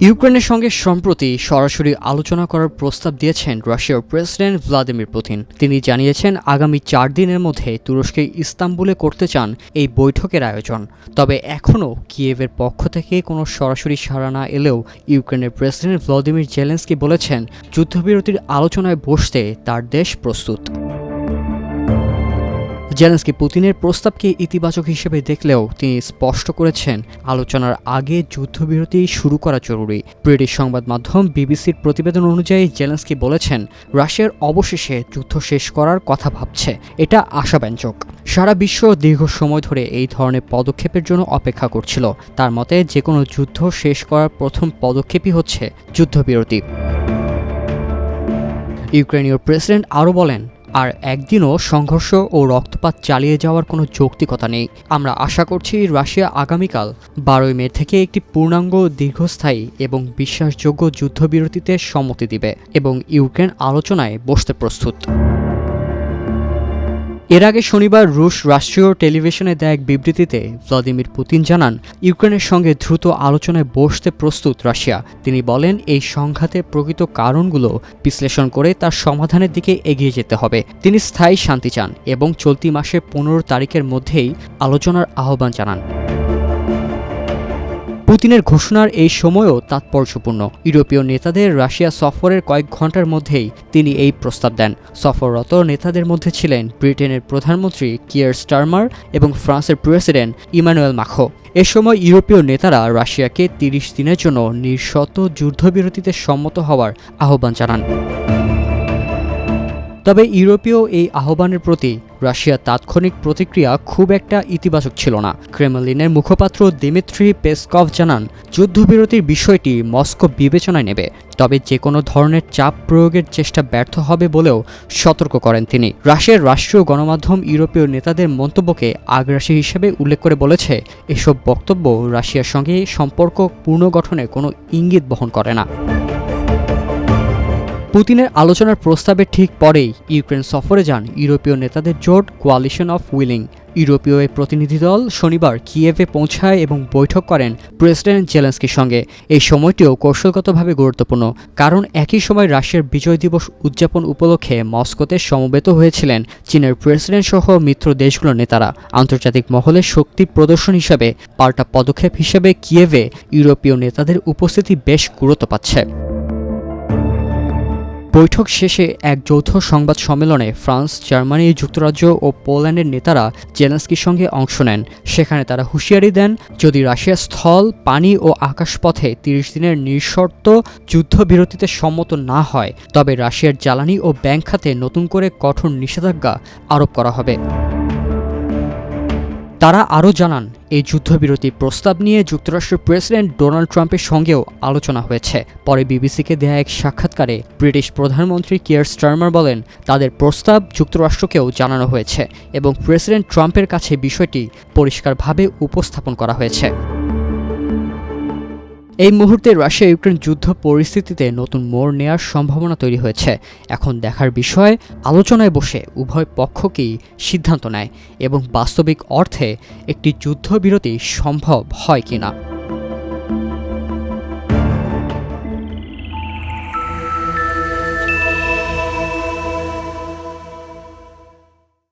ইউক্রেনের সঙ্গে সম্প্রতি সরাসরি আলোচনা করার প্রস্তাব দিয়েছেন রাশিয়ার প্রেসিডেন্ট ভ্লাদিমির পুতিন। তিনি জানিয়েছেন, আগামী চার দিনের মধ্যে তুরস্কে ইস্তাম্বুলে করতে চান এই বৈঠকের আয়োজন। তবে এখনও কিয়েভের পক্ষ থেকে কোনো সরাসরি সাড়া না এলেও ইউক্রেনের প্রেসিডেন্ট ভ্লাদিমির জেলেন্সকি বলেছেন, যুদ্ধবিরতির আলোচনায় বসতে তার দেশ প্রস্তুত। জেলেন্সকি পুতিনের প্রস্তাবকে ইতিবাচক হিসেবে দেখলেও তিনি স্পষ্ট করেছেন, আলোচনার আগে যুদ্ধবিরতি শুরু করা জরুরি। ব্রিটিশ সংবাদ মাধ্যম বিবিসির প্রতিবেদন অনুযায়ী জেলেন্সকি বলেছেন, রাশিয়ার অবশেষে যুদ্ধ শেষ করার কথা ভাবছে। এটা আশাব্যঞ্জক। সারা বিশ্ব দীর্ঘ সময় ধরে এই ধরনের পদক্ষেপের জন্য অপেক্ষা করছিল। তার মতে যে কোনো যুদ্ধ শেষ করার প্রথম পদক্ষেপই হচ্ছে যুদ্ধবিরতি। ইউক্রেনীয় প্রেসিডেন্ট আরও বলেন আর একদিনও সংঘর্ষ ও রক্তপাত চালিয়ে যাওয়ার কোনো যৌক্তিকতা নেই। আমরা আশা করছি রাশিয়া আগামীকাল বারোই মে থেকে একটি পূর্ণাঙ্গ দীর্ঘস্থায়ী এবং বিশ্বাসযোগ্য যুদ্ধবিরতিতে সম্মতি দিবে এবং ইউক্রেন আলোচনায় বসতে প্রস্তুত। এর আগে শনিবার রুশ রাষ্ট্রীয় টেলিভিশনে দেয় এক বিবৃতিতে ভ্লাদিমির পুতিন জানান, ইউক্রেনের সঙ্গে দ্রুত আলোচনায় বসতে প্রস্তুত রাশিয়া। তিনি বলেন, এই সংঘাতের প্রকৃত কারণগুলো বিশ্লেষণ করে তার সমাধানের দিকে এগিয়ে যেতে হবে। তিনি স্থায়ী শান্তি চান এবং চলতি মাসের পনেরো তারিখের মধ্যেই আলোচনার আহ্বান জানান। পুতিনের ঘোষণার এই সময়ও তাৎপর্যপূর্ণ। ইউরোপীয় নেতাদের রাশিয়া সফরের কয়েক ঘণ্টার মধ্যেই তিনি এই প্রস্তাব দেন। সফররত নেতাদের মধ্যে ছিলেন ব্রিটেনের প্রধানমন্ত্রী কিয়ার স্টারমার এবং ফ্রান্সের প্রেসিডেন্ট ইমানুয়েল মাখো। এ সময় ইউরোপীয় নেতারা রাশিয়াকে তিরিশ দিনের জন্য নিঃশত যুদ্ধবিরতিতে সম্মত হওয়ার আহ্বান জানান। তবে ইউরোপীয় এই আহ্বানের প্রতি রাশিয়ার তাৎক্ষণিক প্রতিক্রিয়া খুব একটা ইতিবাচক ছিল না। ক্রেমলিনের মুখপাত্র দিমিত্রি পেসকভ জানান, যুদ্ধবিরতির বিষয়টি মস্কো বিবেচনায় নেবে, তবে যে কোনো ধরনের চাপ প্রয়োগের চেষ্টা ব্যর্থ হবে বলেও সতর্ক করেন তিনি। রাশিয়ার রাষ্ট্রীয় গণমাধ্যম ইউরোপীয় নেতাদের মন্তব্যকে আগ্রাসী হিসেবে উল্লেখ করে বলেছে, এসব বক্তব্য রাশিয়ার সঙ্গে সম্পর্ক পুনর্গঠনে কোনো ইঙ্গিত বহন করে না। পুতিনের আলোচনার প্রস্তাবের ঠিক পরেই ইউক্রেন সফরে যান ইউরোপীয় নেতাদের জোট কোয়ালিশন অফ উইলিং ইউরোপীয় এই প্রতিনিধি দল শনিবার কিয়েভে পৌঁছায় এবং বৈঠক করেন প্রেসিডেন্ট জেলেন্সকির সঙ্গে। এই সময়টিও কৌশলগতভাবে গুরুত্বপূর্ণ, কারণ একই সময় রাশিয়ার বিজয় দিবস উদযাপন উপলক্ষে মস্কোতে সমবেত হয়েছিলেন চীনের প্রেসিডেন্ট সহ মিত্র দেশগুলোর নেতারা। আন্তর্জাতিক মহলে শক্তি প্রদর্শন হিসাবে পাল্টা পদক্ষেপ হিসেবে কিয়েভে ইউরোপীয় নেতাদের উপস্থিতি বেশ গুরুত্ব পাচ্ছে। বৈঠক শেষে এক যৌথ সংবাদ সম্মেলনে ফ্রান্স, জার্মানি, যুক্তরাজ্য ও পোল্যান্ডের নেতারা জেলেন্সকির সঙ্গে অংশ নেন। সেখানে তারা হুঁশিয়ারি দেন, যদি রাশিয়া স্থল, পানি ও আকাশপথে তিরিশ দিনের নিঃশর্ত যুদ্ধবিরতিতে সম্মত না হয়, তবে রাশিয়ার জ্বালানি ও ব্যাংক খাতে নতুন করে কঠোর নিষেধাজ্ঞা আরোপ করা হবে। তারা আরও জানান, এই যুদ্ধবিরতি প্রস্তাব নিয়ে যুক্তরাষ্ট্রের প্রেসিডেন্ট ডোনাল্ড ট্রাম্পের সঙ্গেও আলোচনা হয়েছে। পরে বিবিসিকে দেয়া এক সাক্ষাৎকারে ব্রিটিশ প্রধানমন্ত্রী কিয়ার স্টার্মার বলেন, তাদের প্রস্তাব যুক্তরাষ্ট্রকেও জানানো হয়েছে এবং প্রেসিডেন্ট ট্রাম্পের কাছে বিষয়টি পরিষ্কারভাবে উপস্থাপন করা হয়েছে। এই মুহূর্তে রাশিয়া ইউক্রেন যুদ্ধ পরিস্থিতিতে নতুন মোড় নেওয়ার সম্ভাবনা তৈরি হয়েছে। এখন দেখার বিষয়, আলোচনায় বসে উভয় পক্ষকেই সিদ্ধান্ত নেয় এবং বাস্তবিক অর্থে একটি যুদ্ধবিরতি সম্ভব হয় কিনা।